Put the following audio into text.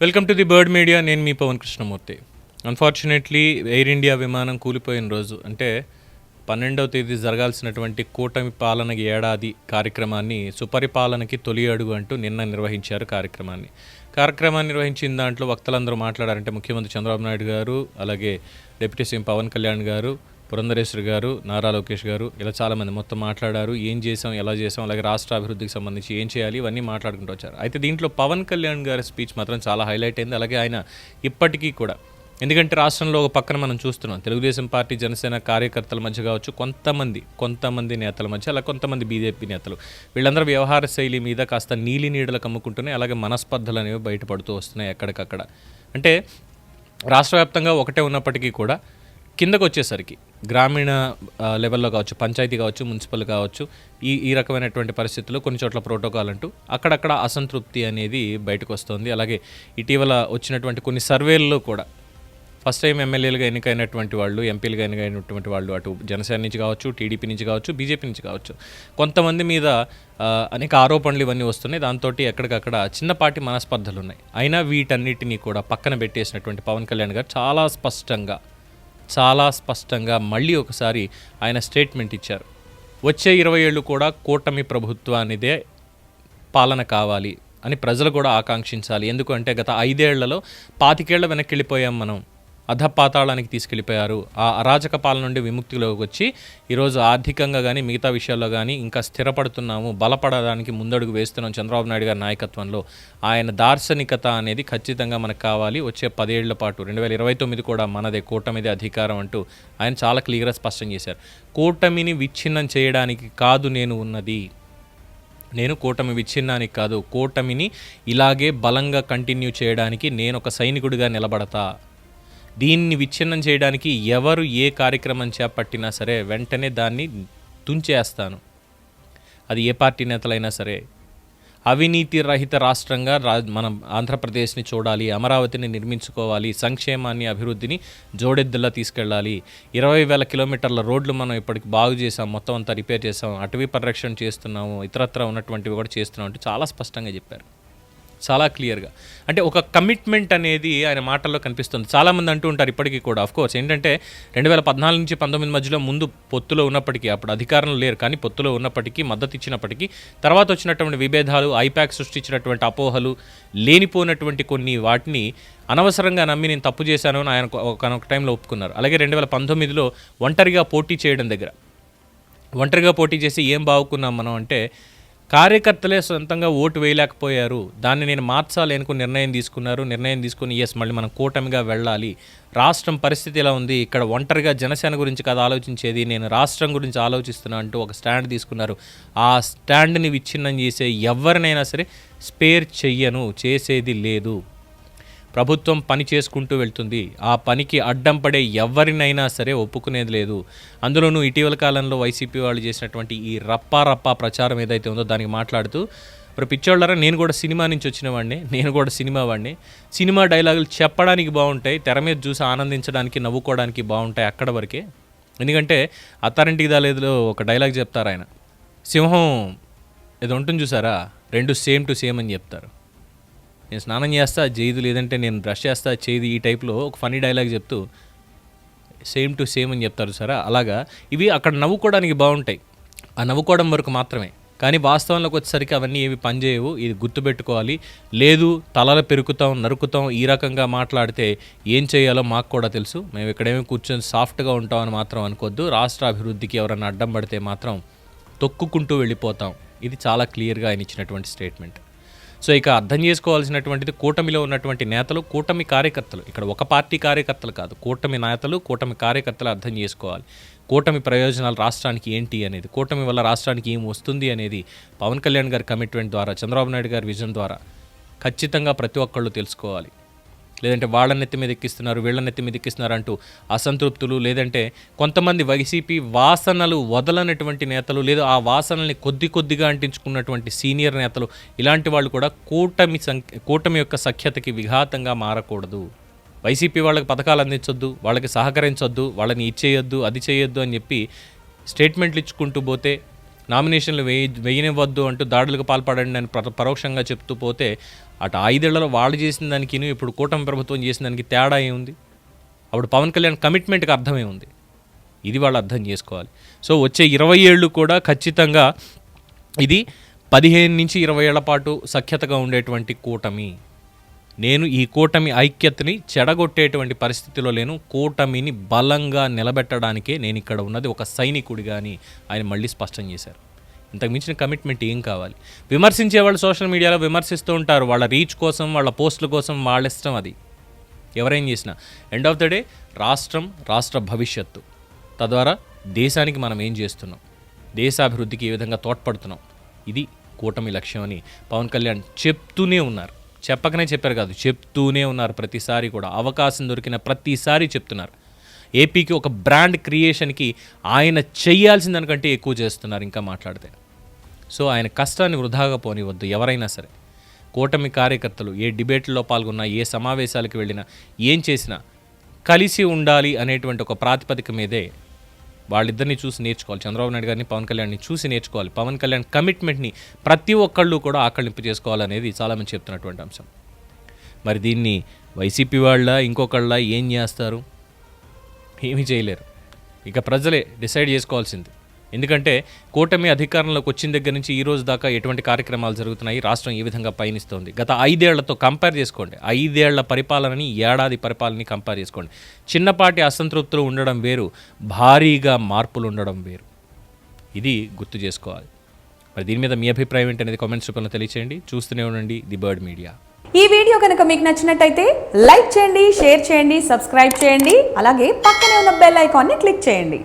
Welcome to the bird media. నేను మీ Pavan Krishnamurthy. Unfortunately Air India విమానం కూలిపోయిన రోజు అంటే పన్నెండవ తేదీ జరగాల్సినటువంటి కూటమి పాలన ఏడాది కార్యక్రమాన్ని సుపరిపాలనకి తొలి అడుగు అంటూ నిన్న నిర్వహించారు కార్యక్రమాన్ని. కార్యక్రమాన్ని నిర్వహించిన దాంట్లో వక్తలందరూ మాట్లాడారంటే ముఖ్యమంత్రి చంద్రబాబు నాయుడు గారు అలాగే డిప్యూటీ సీఎం పవన్ కళ్యాణ్ గారు పురంధరేశ్వరి గారు నారా లోకేష్ గారు ఇలా చాలామంది మొత్తం మాట్లాడారు ఏం చేసాం ఎలా చేసాం అలాగే రాష్ట్ర అభివృద్ధికి సంబంధించి ఏం చేయాలి ఇవన్నీ మాట్లాడుకుంటూ వచ్చారు. అయితే దీంట్లో పవన్ కళ్యాణ్ గారి స్పీచ్ మాత్రం చాలా హైలైట్ అయింది అలాగే ఆయన ఇప్పటికీ కూడా. ఎందుకంటే రాష్ట్రంలో ఒక పక్కన మనం చూస్తున్నాం తెలుగుదేశం పార్టీ జనసేన కార్యకర్తల మధ్య కావచ్చు కొంతమంది కొంతమంది నేతల మధ్య అలా కొంతమంది బీజేపీ నేతలు. వీళ్ళందరూ వ్యవహార శైలి మీద కాస్త నీలి నీడలు కమ్ముకుంటున్నాయి అలాగే మనస్పర్ధలు అనేవి బయటపడుతూ వస్తున్నాయి ఎక్కడికక్కడ. అంటే రాష్ట్ర వ్యాప్తంగా ఒకటే ఉన్నప్పటికీ కూడా కిందకు వచ్చేసరికి గ్రామీణ లెవెల్లో కావచ్చు పంచాయతీ కావచ్చు మున్సిపల్ కావచ్చు ఈ ఈ రకమైనటువంటి పరిస్థితుల్లో కొన్ని చోట్ల ప్రోటోకాల్ అంటూ అక్కడక్కడ అసంతృప్తి అనేది బయటకు వస్తుంది. అలాగే ఇటీవల వచ్చినటువంటి కొన్ని సర్వేల్లో కూడా ఫస్ట్ టైం ఎమ్మెల్యేలుగా ఎన్నికైనటువంటి వాళ్ళు ఎంపీలుగా ఎన్నికైనటువంటి వాళ్ళు అటు జనసేన నుంచి కావచ్చు టీడీపీ నుంచి కావచ్చు బీజేపీ నుంచి కావచ్చు కొంతమంది మీద అనేక ఆరోపణలు ఇవన్నీ వస్తున్నాయి. దాంతో ఎక్కడికక్కడ చిన్నపాటి మనస్పర్ధలు ఉన్నాయి అయినా వీటన్నిటినీ కూడా పక్కన పెట్టేసినటువంటి పవన్ కళ్యాణ్ గారు చాలా స్పష్టంగా చాలా స్పష్టంగా మళ్ళీ ఒకసారి ఆయన స్టేట్మెంట్ ఇచ్చారు. వచ్చే ఇరవై ఏళ్ళు కూడా కూటమి ప్రభుత్వానిదే పాలన కావాలి అని ప్రజలు కూడా ఆకాంక్షించాలి. ఎందుకంటే గత ఐదేళ్ళలో పాతికేళ్ళ వెనక్కి వెళ్ళిపోయాం మనం. అధపాతాళానికి తీసుకెళ్ళిపోయారు. ఆ అరాజక పాలన నుండి విముక్తిలోకి వచ్చి ఈరోజు ఆర్థికంగా కానీ మిగతా విషయాల్లో కానీ ఇంకా స్థిరపడుతున్నాము. బలపడడానికి ముందడుగు వేస్తున్నాం చంద్రబాబు నాయుడు గారి నాయకత్వంలో. ఆయన దార్శనికత అనేది ఖచ్చితంగా మనకు కావాలి. వచ్చే పదేళ్ళ పాటు రెండు వేల ఇరవై తొమ్మిది కూడా మనదే కూటమిదే అధికారం అంటూ ఆయన చాలా క్లియర్గా స్పష్టం చేశారు. కూటమిని విచ్ఛిన్నం చేయడానికి కాదు నేను ఉన్నది. నేను కూటమి విచ్ఛిన్నానికి కాదు. కూటమిని ఇలాగే బలంగా కంటిన్యూ చేయడానికి నేను ఒక సైనికుడిగా నిలబడతా. దీన్ని విచ్ఛిన్నం చేయడానికి ఎవరు ఏ కార్యక్రమం చేపట్టినా సరే వెంటనే దాన్ని తుంచేస్తాను. అది ఏ పార్టీ నేతలైనా సరే. అవినీతి రహిత రాష్ట్రంగా రా మనం ఆంధ్రప్రదేశ్ని చూడాలి అమరావతిని నిర్మించుకోవాలి సంక్షేమాన్ని అభివృద్ధిని జోడెద్దులా తీసుకెళ్ళాలి. ఇరవై వేల కిలోమీటర్ల రోడ్లు మనం ఇప్పటికి బాగు చేసాం మొత్తం అంతా రిపేర్ చేసాం అటవీ పరిరక్షణ చేస్తున్నాము ఇతరత్ర ఉన్నటువంటివి కూడా చేస్తున్నాం అంటే చాలా స్పష్టంగా చెప్పారు. చాలా క్లియర్గా. అంటే ఒక కమిట్మెంట్ అనేది ఆయన మాటల్లో కనిపిస్తుంది. చాలామంది అంటూ ఉంటారు ఇప్పటికీ కూడా. ఆఫ్కోర్స్ ఏంటంటే రెండు వేల పద్నాలుగు నుంచి పంతొమ్మిది మధ్యలో ముందు పొత్తులో ఉన్నప్పటికీ అప్పుడు అధికారంలో లేరు కానీ పొత్తులో ఉన్నప్పటికీ మద్దతు ఇచ్చినప్పటికీ తర్వాత వచ్చినటువంటి విభేదాలు ఐపాక్ సృష్టించినటువంటి అపోహలు లేనిపోయినటువంటి కొన్ని వాటిని అనవసరంగా నమ్మి నేను తప్పు చేశాను అని ఆయన ఒక టైంలో ఒప్పుకున్నారు. అలాగే రెండు వేల పంతొమ్మిదిలో ఒంటరిగా పోటీ చేయడం దగ్గర. ఒంటరిగా పోటీ చేసి ఏం బాగుకున్నాం మనం అంటే కార్యకర్తలే సొంతంగా ఓటు వేయలేకపోయారు. దాన్ని నేను మార్చాలి అనుకుని నిర్ణయం తీసుకున్నారు. నిర్ణయం తీసుకుని ఎస్ మళ్ళీ మనం కూటమిగా వెళ్ళాలి. రాష్ట్రం పరిస్థితి ఎలా ఉంది? ఇక్కడ ఒంటరిగా జనసేన గురించి కాదు ఆలోచించేది. నేను రాష్ట్రం గురించి ఆలోచిస్తున్నా అంటూ ఒక స్టాండ్ తీసుకున్నారు. ఆ స్టాండ్ని విచ్ఛిన్నం చేసే ఎవరినైనా సరే స్పేర్ చెయ్యను. చేసేది లేదు. ప్రభుత్వం పని చేసుకుంటూ వెళ్తుంది. ఆ పనికి అడ్డం పడే ఎవరినైనా సరే ఒప్పుకునేది లేదు. అందులోనూ ఇటీవల కాలంలో వైసీపీ వాళ్ళు చేసినటువంటి ఈ రప్పా రప్పా ప్రచారం ఏదైతే ఉందో దానికి మాట్లాడుతూ ఇప్పుడు పిచ్చోళ్ళరా నేను కూడా సినిమా నుంచి వచ్చిన వాడిని నేను కూడా సినిమా వాడిని. సినిమా డైలాగులు చెప్పడానికి బాగుంటాయి తెర మీద చూసి ఆనందించడానికి నవ్వుకోవడానికి బాగుంటాయి అక్కడ వరకే. ఎందుకంటే అత్తారింటికి దాలేదులో ఒక డైలాగ్ చెప్తారు ఆయన. సింహం ఏదో ఉంటుంది చూసారా? రెండు సేమ్ టు సేమ్ అని చెప్తారు. నేను స్నానం చేస్తా చేయదు లేదంటే నేను బ్రష్ చేస్తా చేయదు ఈ టైప్లో ఒక ఫనీ డైలాగ్ చెప్తూ సేమ్ టు సేమ్ అని చెప్తారు సరే. అలాగా ఇవి అక్కడ నవ్వుకోవడానికి బాగుంటాయి. ఆ నవ్వుకోవడం వరకు మాత్రమే. కానీ వాస్తవంలోకి వచ్చేసరికి అవన్నీ ఏవి పనిచేయవు. ఇది గుర్తుపెట్టుకోవాలి. లేదు తలలు పెరుకుతాం నరుకుతాం ఈ రకంగా మాట్లాడితే ఏం చేయాలో మాకు కూడా తెలుసు. మేము ఇక్కడేమీ కూర్చొని సాఫ్ట్గా ఉంటామని మాత్రం అనుకోవద్దు రాష్ట్ర అభివృద్ధికి ఎవరైనా అడ్డం పడితే మాత్రం తొక్కుకుంటూ వెళ్ళిపోతాం. ఇది చాలా క్లియర్గా ఆయన ఇచ్చినటువంటి స్టేట్మెంట్. సో ఇక అర్థం చేసుకోవాల్సినటువంటిది కూటమిలో ఉన్నటువంటి నేతలు కూటమి కార్యకర్తలు. ఇక్కడ ఒక పార్టీ కార్యకర్తలు కాదు కూటమి నేతలు కూటమి కార్యకర్తలు అర్థం చేసుకోవాలి. కూటమి ప్రయోజనాలు రాష్ట్రానికి ఏంటి అనేది కూటమి వల్ల రాష్ట్రానికి ఏం వస్తుంది అనేది పవన్ కళ్యాణ్ గారి కమిట్మెంట్ ద్వారా చంద్రబాబు నాయుడు గారి విజన్ ద్వారా ఖచ్చితంగా ప్రతి ఒక్కళ్ళు తెలుసుకోవాలి. లేదంటే వాళ్ళ నెత్తి మీద ఎక్కిస్తున్నారు వీళ్ళ నెత్తి మీద ఎక్కిస్తున్నారు అంటూ అసంతృప్తులు లేదంటే కొంతమంది వైసీపీ వాసనలు వదలనటువంటి నేతలు లేదా ఆ వాసనల్ని కొద్ది కొద్దిగా అంటించుకున్నటువంటి సీనియర్ నేతలు ఇలాంటి వాళ్ళు కూడా కూటమి సంఖ్య కూటమి యొక్క సఖ్యతకి విఘాతంగా మారకూడదు. వైసీపీ వాళ్ళకి పథకాలు అందించొద్దు వాళ్ళకి సహకరించొద్దు వాళ్ళని ఇచ్చేయొద్దు అది చేయొద్దు అని చెప్పి స్టేట్మెంట్లు ఇచ్చుకుంటూ పోతే నామినేషన్లు వేయ వేయనివ్వద్దు అంటూ దాడులకు పాల్పడండి అని పరోక్షంగా చెప్తూ పోతే అటు ఐదేళ్ళలో వాళ్ళు చేసిన దానికి ఇప్పుడు కూటమి ప్రభుత్వం చేసిన దానికి తేడా ఏముంది? అప్పుడు పవన్ కళ్యాణ్ కమిట్మెంట్కి అర్థమే ఉంది ఇది వాళ్ళు అర్థం చేసుకోవాలి. సో వచ్చే ఇరవై ఏళ్ళు కూడా ఖచ్చితంగా ఇది పదిహేను నుంచి ఇరవై ఏళ్ళ పాటు సఖ్యతగా ఉండేటువంటి కూటమి. నేను ఈ కూటమి ఐక్యతని చెడగొట్టేటువంటి పరిస్థితిలో లేను. కూటమిని బలంగా నిలబెట్టడానికే నేను ఇక్కడ ఉన్నది ఒక సైనికుడిగా అని ఆయన మళ్ళీ స్పష్టం చేశారు. ఇంతకు మించిన కమిట్మెంట్ ఏం కావాలి? విమర్శించే వాళ్ళు సోషల్ మీడియాలో విమర్శిస్తూ ఉంటారు. వాళ్ళ రీచ్ కోసం వాళ్ళ పోస్టుల కోసం వాళ్ళ ఇష్టం అది. ఎవరేం చేసినా. ఎండ్ ఆఫ్ ద డే రాష్ట్రం రాష్ట్ర భవిష్యత్తు. తద్వారా దేశానికి మనం ఏం చేస్తున్నాం? దేశాభివృద్ధికి ఏ విధంగా తోడ్పడుతున్నాం? ఇది కూటమి లక్ష్యం అని పవన్ కళ్యాణ్ చెప్తూనే ఉన్నారు. చెప్పకనే చెప్పారు కాదు చెప్తూనే ఉన్నారు ప్రతిసారి కూడా. అవకాశం దొరికిన ప్రతిసారి చెప్తున్నారు. ఏపీకి ఒక బ్రాండ్ క్రియేషన్కి ఆయన చేయాల్సిన దానికంటే ఎక్కువ చేస్తున్నారు ఇంకా మాట్లాడితే. సో ఆయన కష్టాన్ని వృధాగా పోనివద్దు ఎవరైనా సరే. కూటమి కార్యకర్తలు ఏ డిబేట్లో పాల్గొన్నా ఏ సమావేశాలకు వెళ్ళినా ఏం చేసినా కలిసి ఉండాలి అనేటువంటి ఒక ప్రాతిపదిక మీదే వాళ్ళిద్దరిని చూసి నేర్చుకోవాలి. చంద్రబాబు నాయుడు గారిని పవన్ కళ్యాణ్ని చూసి నేర్చుకోవాలి. పవన్ కళ్యాణ్ కమిట్మెంట్ని ప్రతి ఒక్కళ్ళు కూడా ఆకళింపు చేసుకోవాలనేది చాలామంది చెప్తున్నటువంటి అంశం. మరి దీన్ని వైసీపీ వాళ్ళ ఇంకొకళ్ళ ఏం చేస్తారు? ఏమీ చేయలేరు. ఇక ప్రజలే డిసైడ్ చేసుకోవాల్సింది. ఎందుకంటే కూటమి అధికారంలోకి వచ్చిన దగ్గర నుంచి ఈ రోజు దాకా ఎటువంటి కార్యక్రమాలు జరుగుతున్నాయి రాష్ట్రం ఏ విధంగా పయనిస్తోంది? గత ఐదేళ్ళతో కంపేర్ చేసుకోండి. ఐదేళ్ళ పరిపాలనని ఏడాది పరిపాలనని కంపేర్ చేసుకోండి. చిన్నపాటి అసంతృప్తులు ఉండడం వేరు భారీగా మార్పులు ఉండడం వేరు. ఇది గుర్తు చేసుకోవాలి. మరి దీని మీద మీ అభిప్రాయం ఏంటనేది కామెంట్స్ రూపంలో తెలియచేయండి. చూస్తూనే ఉండండి ది బర్డ్ మీడియా. ఈ వీడియో కనుక మీకు నచ్చినట్టయితే లైక్ చేయండి షేర్ చేయండి సబ్స్క్రైబ్ చేయండి అలాగే పక్కనే ఉన్న బెల్ ఐకాన్ని క్లిక్ చేయండి.